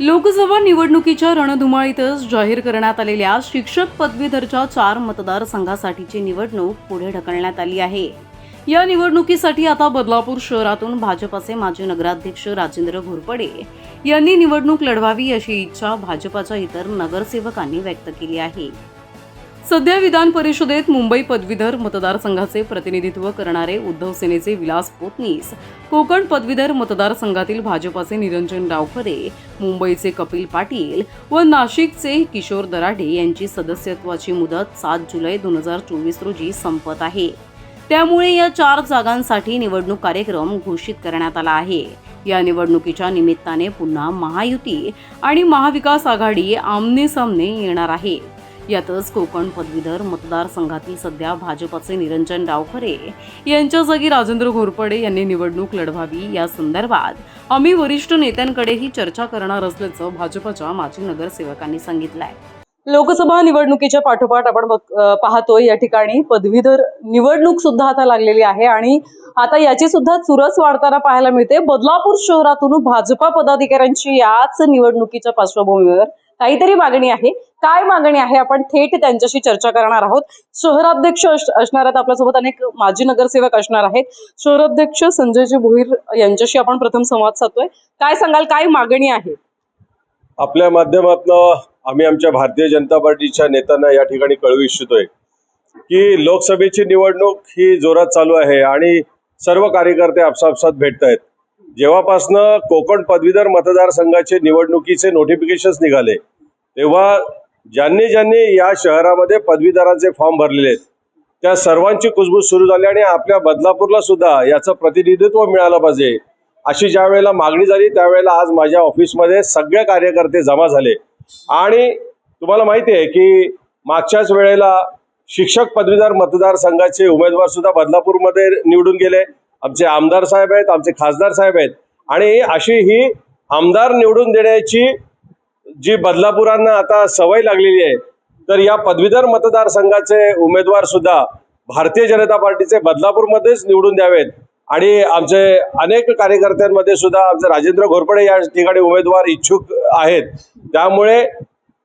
लोकसभा निवडणुकीच्या रणधुमाळीतच जाहीर करण्यात आलेल्या शिक्षक पदवीधरच्या चार मतदारसंघासाठीची निवडणूक पुढे ढकलण्यात आली आहे. या निवडणुकीसाठी आता बदलापूर शहरातून भाजपाचे माजी नगराध्यक्ष राजेंद्र घोरपडे यांनी निवडणूक लढवावी अशी इच्छा भाजपाच्या इतर नगरसेवकांनी व्यक्त केली आहे. सध्या विधान परिषदेत मुंबई पदवीधर मतदारसंघाचे प्रतिनिधित्व करणारे उद्धव सेनेचे विलास पोतनीस कोकण पदवीधर मतदारसंघातील भाजपाचे निरंजन डावखरे मुंबईचे कपिल पाटील व नाशिकचे किशोर दराडे यांची सदस्यत्वाची मुदत सात जुलै दोन हजार चोवीस रोजी संपत आहे. त्यामुळे या चार जागांसाठी निवडणूक कार्यक्रम घोषित करण्यात आला आहे. या निवडणुकीच्या निमित्ताने पुन्हा महायुती आणि महाविकास आघाडी आमने सामने येणार आहे. यातच कोकण पदवीधर मतदारसंघातील सध्या भाजपचे निरंजन डावखरे यांच्या जागी राजेंद्र घोरपडे यांनी निवडणूक लढवावी. या संदर्भात आम्ही वरिष्ठ नेत्यांकडेही चर्चा करणार असल्याचं भाजपच्या माजी नगरसेवकांनी सांगितलंय. लोकसभा निवडणुकीच्या पाठोपाठ आपण पाहतोय या ठिकाणी. पदवीधर निवडणूक सुद्धा आता लागलेली आहे आणि आता याची सुद्धा चुरस वाढताना पाहायला मिळते. बदलापूर शहरातून भाजपा पदाधिकाऱ्यांची याच निवडणुकीच्या पार्श्वभूमीवर काहीतरी मागणी आहे. काय मागणी आहे? आपण थेट त्यांच्याशी चर्चा करणार आहोत. शहराध्यक्ष असणार आहेत आपल्यासोबत अनेक माजी नगरसेवक असणार आहेत. शहराध्यक्ष संजयजी भोईर यांच्याशी आपण प्रथम संवाद साधतोय. काय सांगाल? काय मागणी आहे? आपल्या माध्यमातनं आम्ही आमच्या भारतीय जनता पार्टीच्या नेत्यांना या ठिकाणी कळवू इच्छितोय की लोकसभेची निवडणूक ही जोरात चालू आहे आणि सर्व कार्यकर्ते आपसापसात भेटत आहेत जेव्हापासनं कोकण पदवीधर मतदारसंघाचे निवडणुकीचे नोटिफिकेशन्स निघाले तेव्हा ज्यांनी ज्यांनी या शहरामध्ये पदवीधरांचे फॉर्म भरलेले आहेत त्या सर्वांची कुजबूज सुरू झाली आणि आपल्या बदलापूरला सुद्धा याचं प्रतिनिधित्व मिळालं पाहिजे. अशी ज्या वेळेला मागणी झाली त्यावेळेला आज माझ्या ऑफिसमध्ये सगळे कार्यकर्ते जमा झाले. आणि तुम्हाला माहिती आहे की मागच्याच वेळेला शिक्षक पदवीधर मतदारसंघाचे उमेदवार सुद्धा बदलापूरमध्ये निवडून गेले. आमचे आमदार साहेब आहेत आमचे खासदार साहेब आहेत. आणि अशी ही आमदार निवडून देण्याची जी बदलापुरांना आता सवय लागलेली आहे तर या पदवीधर मतदारसंघाचे उमेदवार सुद्धा भारतीय जनता पार्टीचे बदलापूरमध्येच निवडून द्यावेत. आणि आमचे अनेक कार्यकर्त्यांमध्ये सुद्धा आमचे राजेंद्र घोरपडे या ठिकाणी उमेदवार इच्छुक आहेत. त्यामुळे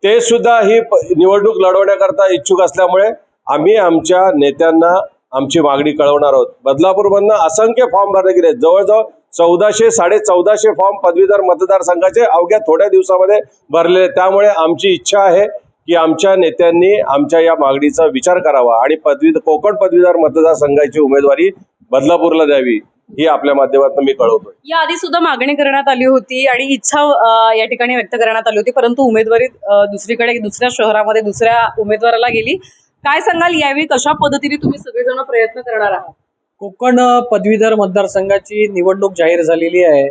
ते सुद्धा ही प- निवडणूक लढवण्याकरता इच्छुक असल्यामुळे आम्ही आमच्या नेत्यांना आमची मागणी कळवणार आहोत. बदलापूरमधनं असंख्य फॉर्म भरले गेले जवळजवळ चौदाशे साडे चौदाशे फॉर्म पदवीधर मतदारसंघाचे अवघ्या थोड्या दिवसामध्ये भरले त्यामुळे आमची इच्छा आहे की आमच्या नेत्यांनी आमच्या या मागणीचा विचार करावा आणि पदवी कोकण पदवीधर मतदारसंघाची उमेदवारी बदलापूरला द्यावी ही आपल्या माध्यमातून मी कळवतो या आधी सुद्धा मागणी करण्यात आली होती आणि इच्छा या ठिकाणी व्यक्त करण्यात आली होती परंतु उमेदवारी दुसरीकडे दुसऱ्या शहरामध्ये दुसऱ्या उमेदवाराला गेली. काय सांगाल यावेळी कशा पद्धतीने तुम्ही सगळेजण प्रयत्न करणार आहात? कोकण पदवीधर मतदारसंघाची निवडणूक जाहीर झालेली आहे.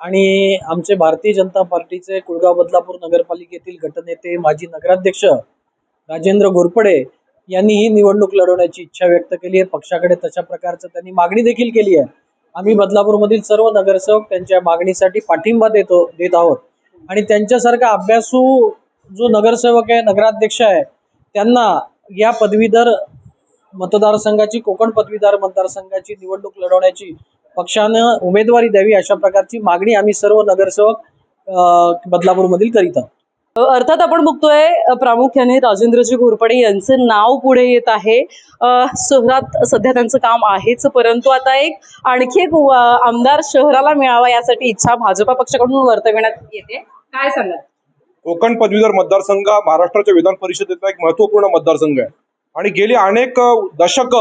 आणि आमचे भारतीय जनता पार्टीचे कुळगाव बदलापूर नगरपालिकेतील गटनेते माजी नगराध्यक्ष राजेंद्र घोरपडे यांनी ही निवडणूक लढवण्याची इच्छा व्यक्त केली आहे. पक्षाकडे तशा प्रकारचं त्यांनी मागणी देखील केली आहे. आम्ही बदलापूरमधील सर्व नगरसेवक त्यांच्या मागणीसाठी पाठिंबा देतो देत आहोत. आणि त्यांच्यासारखा अभ्यासू जो नगरसेवक आहे नगराध्यक्ष आहे त्यांना या पदवीधर मतदारसंघाची कोकण पदवीधर मतदारसंघाची निवडणूक लढवण्याची पक्षानं उमेदवारी द्यावी अशा प्रकारची मागणी आम्ही सर्व नगरसेवक बदलापूरमधील करीत आहोत. अर्थात आपण बघतोय प्रामुख्याने राजेंद्रजी घोरपडे यांचं नाव पुढे येत आहे. शहरात सध्या त्यांचं काम आहेच परंतु आता एक आणखी एक आमदार शहराला मिळावा यासाठी इच्छा भाजपा पक्षाकडून वर्तविण्यात येते. काय सांगाल? कोकण पदवीधर मतदारसंघ हा महाराष्ट्राच्या विधान परिषदेचा एक महत्त्वपूर्ण मतदारसंघ आहे. आणि गेली अनेक दशक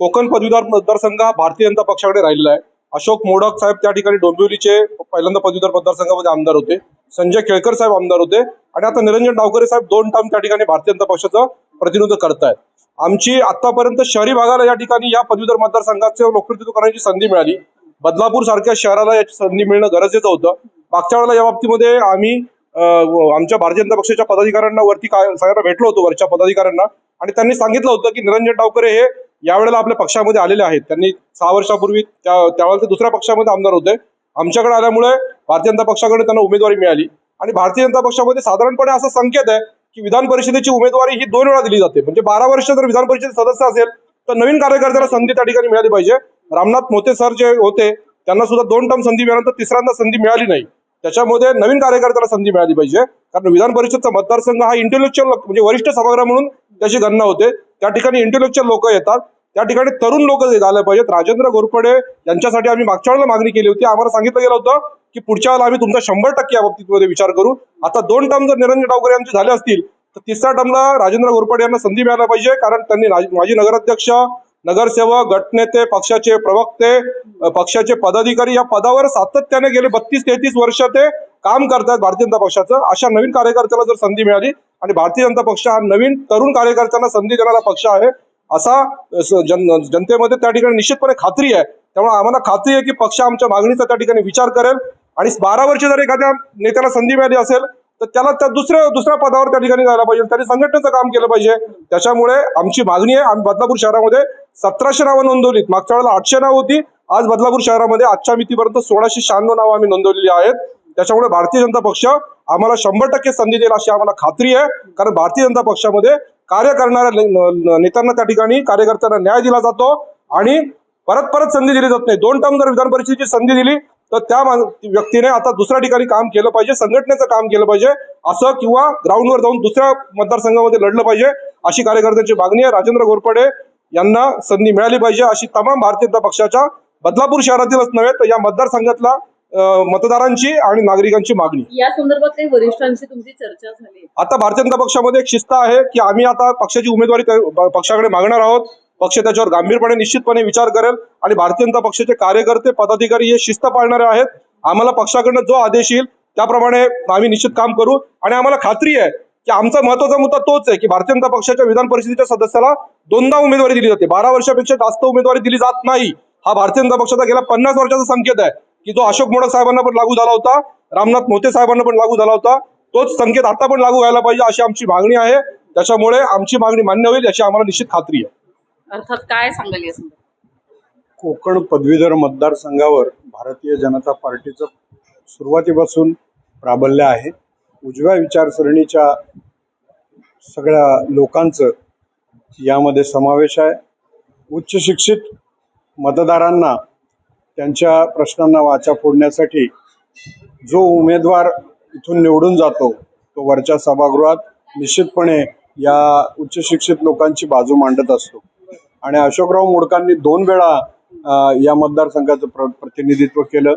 कोकण पदवीधर मतदारसंघ हा भारतीय जनता पक्षाकडे राहिलेला आहे. अशोक मोडक साहेब त्या ठिकाणी डोंबिवलीचे पहिल्यांदा पदवीधर मतदारसंघामध्ये आमदार होते. संजय केळकर साहेब आमदार होते. आणि आता निरंजन डावकरे साहेब दोन टर्म त्या ठिकाणी भारतीय जनता पक्षाचं प्रतिनिधित्व करतायत. आमची आतापर्यंत शहरी भागाला या ठिकाणी या पदवीधर मतदारसंघाचे लोकप्रतिनिधित्व करण्याची संधी मिळाली. बदलापूर सारख्या शहराला याची संधी मिळणं गरजेचं होतं. मागच्या वेळेला या बाबतीमध्ये आम्ही आमच्या भारतीय जनता पक्षाच्या पदाधिकाऱ्यांना वरती काय सगळ्यांना भेटलो होतो वरच्या पदाधिकाऱ्यांना. आणि त्यांनी सांगितलं होतं की निरंजन डावकरे हे यावेळेला आपल्या पक्षामध्ये आलेले आहेत. त्यांनी सहा वर्षापूर्वी त्या त्यावेळेला ते दुसऱ्या पक्षामध्ये आमदार होते. आमच्याकडे आल्यामुळे भारतीय जनता पक्षाकडे त्यांना उमेदवारी मिळाली. आणि भारतीय जनता पक्षामध्ये साधारणपणे असा संकेत आहे की विधान परिषदेची उमेदवारी ही दोन वेळा दिली जाते. म्हणजे बारा वर्ष जर विधान परिषद सदस्य असेल तर नवीन कार्यकर्त्याला संधी त्या ठिकाणी मिळाली पाहिजे. रामनाथ मोते सर जे होते त्यांना सुद्धा दोन टर्म संधी मिळाल्यानंतर तिसऱ्यांदा संधी मिळाली नाही. त्याच्यामध्ये नवीन कार्यकर्त्याला संधी मिळाली पाहिजे. कारण विधान परिषदचा मतदारसंघ हा इंटेलेक्च्युअल म्हणजे वरिष्ठ सभागृह म्हणून त्याची गणना होते. त्या ठिकाणी इंटेलेक्च्युअल लोक येतात. त्या ठिकाणी तरुण लोक आले पाहिजेत. राजेंद्र घोरपडे यांच्यासाठी आम्ही मागच्या वेळेला मागणी केली होती. आम्हाला सांगितलं गेलं होतं की पुढच्या वेळेला आम्ही तुमचा शंभर टक्के या बाबतीमध्ये विचार करू. आता दोन टर्म जर निरंजन डावकर यांचे झाले असतील तर तिसऱ्या टर्मला राजेंद्र घोरपडे यांना संधी मिळायला पाहिजे. कारण त्यांनी माजी नगराध्यक्ष नगरसेवक गटनेते पक्षाचे प्रवक्ते पक्षाचे पदाधिकारी या पदावर सातत्याने गेले बत्तीस तेहतीस वर्ष ते काम करतात भारतीय जनता पक्षाचं. अशा नवीन कार्यकर्त्याला जर संधी मिळाली आणि भारतीय जनता पक्ष हा नवीन तरुण कार्यकर्त्यांना संधी देणारा पक्ष आहे असा जन जनतेमध्ये त्या ठिकाणी निश्चितपणे खात्री आहे. त्यामुळे आम्हाला खात्री आहे की पक्ष आमच्या मागणीचा त्या ठिकाणी विचार करेल आणि बारा वर्ष जर एखाद्या नेत्याला संधी मिळाली असेल तर त्याला त्या दुसऱ्या दुसऱ्या पदावर त्या ठिकाणी जायला पाहिजे. त्यांनी संघटनेचं काम केलं पाहिजे. त्याच्यामुळे आमची मागणी आहे आम्ही बदलापूर शहरामध्ये सतराशे नावं नोंदवलीत. मागच्या वेळेला आठशे नावं होती. आज बदलापूर शहरामध्ये आजच्या मितीपर्यंत सोळाशे शहाण्णव नावं आम्ही नोंदवलेली आहेत. त्याच्यामुळे भारतीय जनता पक्ष आम्हाला शंभर टक्के संधी देईल अशी आम्हाला खात्री आहे. कारण भारतीय जनता पक्षामध्ये कार्य करणाऱ्या नेत्यांना त्या ठिकाणी कार्यकर्त्यांना न्याय दिला जातो आणि परत परत संधी दिली जात नाही. दोन टर्म जर विधान परिषदेची संधी दिली तर त्या व्यक्तीने आता दुसऱ्या ठिकाणी काम केलं पाहिजे संघटनेचं काम केलं पाहिजे असं किंवा ग्राउंडवर जाऊन दुसऱ्या मतदारसंघामध्ये लढलं पाहिजे अशी कार्यकर्त्यांची मागणी आहे. राजेंद्र घोरपडे यांना संधी मिळाली पाहिजे अशी तमाम भारतीय जनता पक्षाच्या बदलापूर शहरातीलच नव्हे तर या मतदारसंघातल्या मतदारांची आणि नागरिकांची मागणी. या संदर्भात वरिष्ठांशी तुमची चर्चा झाली. आता भारतीय जनता पक्षामध्ये एक शिस्त आहे की आम्ही आता पक्षाची उमेदवारी पक्षाकडे मागणार आहोत. पक्ष त्याच्यावर गांभीरपणे निश्चितपणे विचार करेल आणि भारतीय जनता पक्षाचे कार्यकर्ते पदाधिकारी हे शिस्त पाळणारे आहेत. आम्हाला पक्षाकडनं जो आदेश येईल त्याप्रमाणे आम्ही निश्चित काम करू. आणि आम्हाला खात्री आहे की आमचा महत्त्वाचा मुद्दा तोच आहे की भारतीय जनता पक्षाच्या विधान परिषदेच्या सदस्याला दोनदा उमेदवारी दिली जाते. बारा वर्षापेक्षा जास्त उमेदवारी दिली जात नाही. हा भारतीय जनता पक्षाचा गेल्या पन्नास वर्षाचा संकेत आहे की जो अशोक मोडक साहेबांना पण लागू झाला होता रामनाथ मोते साहेबांना पण लागू झाला होता तोच संकेत आता पण लागू व्हायला पाहिजे अशी आमची मागणी आहे. त्याच्यामुळे आमची मागणी मान्य होईल याची आम्हाला निश्चित खात्री आहे. अर्थात काय सांगाल कोकण पदवीधर मतदारसंघावर भारतीय जनता पार्टीचं सुरुवातीपासून प्राबल्य आहे. उजव्या विचारसरणीच्या सगळ्या लोकांचं यामध्ये समावेश आहे. उच्च शिक्षित मतदारांना त्यांच्या प्रश्नांना वाचा फोडण्यासाठी जो उमेदवार इथून निवडून जातो तो वरच्या सभागृहात निश्चितपणे या उच्च शिक्षित लोकांची बाजू मांडत असतो. आणि अशोकराव मोडकांनी दोन वेळा या मतदारसंघाचं प्र प्रतिनिधित्व केलं.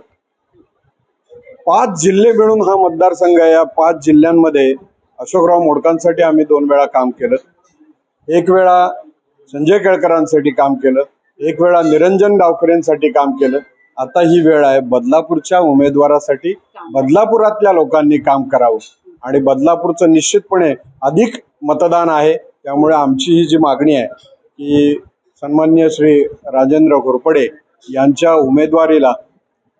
पाच जिल्हे मिळून हा मतदारसंघ आहे. या पाच जिल्ह्यांमध्ये अशोकराव मोडकांसाठी आम्ही दोन वेळा काम केलं. एक वेळा संजय केळकरांसाठी काम केलं. एक वेळा निरंजन गावकरेंसाठी काम केलं. आता ही वेळ आहे बदलापूरच्या उमेदवारासाठी बदलापुरातल्या लोकांनी काम करावं. आणि बदलापूरचं निश्चितपणे अधिक मतदान आहे. त्यामुळे आमची ही जी मागणी आहे की सन्मान्य श्री राजेंद्र घोरपडे यांच्या उमेदवारीला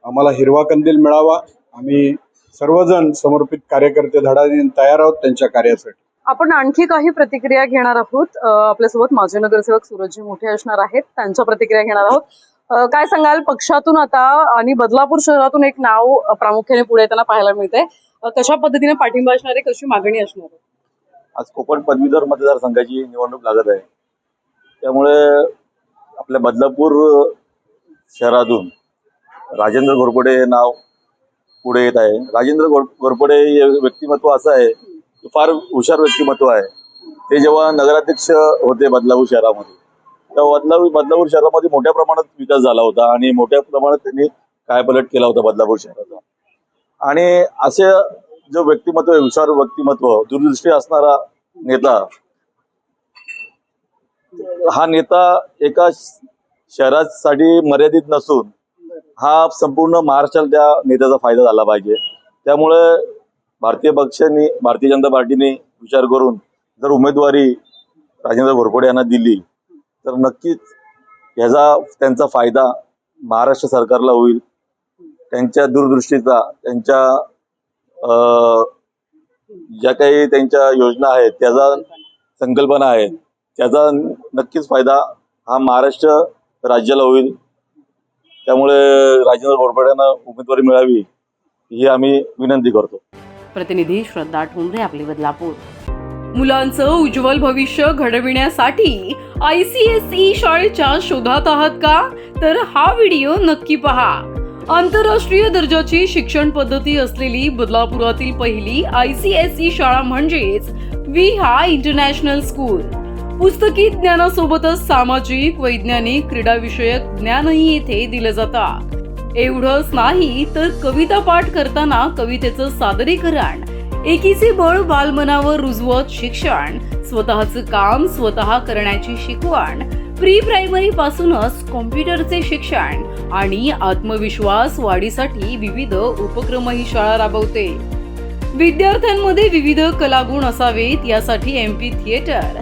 आम्हाला हिरवा कंदील मिळावा. आम्ही सर्वजण समर्पित कार्यकर्ते धडाडीने तयार आहोत त्यांच्या कार्यासाठी. आपण आणखी काही प्रतिक्रिया घेणार आहोत. आपल्यासोबत माजी नगरसेवक सूरजजी मोठे असणार आहेत. त्यांच्या प्रतिक्रिया घेणार आहोत. काय सांगाल? पक्षातून आता आणि बदलापूर शहरातून एक नाव प्रामुख्याने पुढे येताना पाहायला मिळते कशा पद्धतीने पाठिंबा असणार आहे? कशी मागणी असणार आहे? आज कोकण पदवीधर मतदारसंघाची निवडणूक लागत आहे. त्यामुळे आपल्या बदलापूर शहरातून राजेंद्र घोरपडे हे नाव पुढे येत आहे. राजेंद्र घोरपडे हे व्यक्तिमत्व असं आहे. की फार हुशार व्यक्तिमत्व आहे. ते जेव्हा नगराध्यक्ष होते बदलापूर शहरामध्ये तेव्हा बदलापूर बदलापूर शहरामध्ये मोठ्या प्रमाणात विकास झाला होता आणि मोठ्या प्रमाणात त्यांनी कायपलट केला होता बदलापूर शहराचा. आणि असे जो व्यक्तिमत्व आहे हुशार व्यक्तिमत्व दूरदृष्टी असणारा नेता हा नेता एका शहरासाठी मर्यादित नसून हा संपूर्ण महाराष्ट्राला त्या नेत्याचा फायदा झाला पाहिजे. त्यामुळे भारतीय पक्षाने भारतीय जनता पार्टीने विचार करून जर उमेदवारी राजेंद्र घोरपडे यांना दिली तर नक्कीच ह्याचा त्यांचा फायदा महाराष्ट्र सरकारला होईल. त्यांच्या दूरदृष्टीचा त्यांच्या अं, ज्या काही त्यांच्या योजना आहेत त्याचा संकल्पना आहे त्याचा नक्कीच फायदा हा महाराष्ट्र राज्याला होईल. त्यामुळे राजेंद्र घोरपड्यांना उमेदवारी मिळावी ही आम्ही विनंती करतो. प्रतिनिधी श्रद्धा ठोंबरे आपले बदलापूर. मुलांचं उज्ज्वल भविष्य घडविण्यासाठी आय सी एस ई शाळेच्या शोधात आहात का? तर हा व्हिडिओ नक्की पहा. आंतरराष्ट्रीय दर्जाची शिक्षण पद्धती असलेली बदलापुरातील पहिली आय सी एस ई शाळा म्हणजेच विहा इंटरनॅशनल स्कूल. पुस्तकी ज्ञानासोबतच सामाजिक वैज्ञानिक क्रीडाविषयक ज्ञानही येथे दिलं जातं. एवढंच नाही तर कविता पाठ करताना कवितेचं सादरीकरण एकीचे बळ बालमनावर रुजवत शिक्षण स्वतःचं काम स्वतः करण्याची शिकवण प्री प्रायमरी पासूनच कॉम्प्युटरचे शिक्षण आणि आत्मविश्वास वाढीसाठी विविध उपक्रम ही शाळा राबवते. विद्यार्थ्यांमध्ये विविध कलागुण असावेत यासाठी M P theatre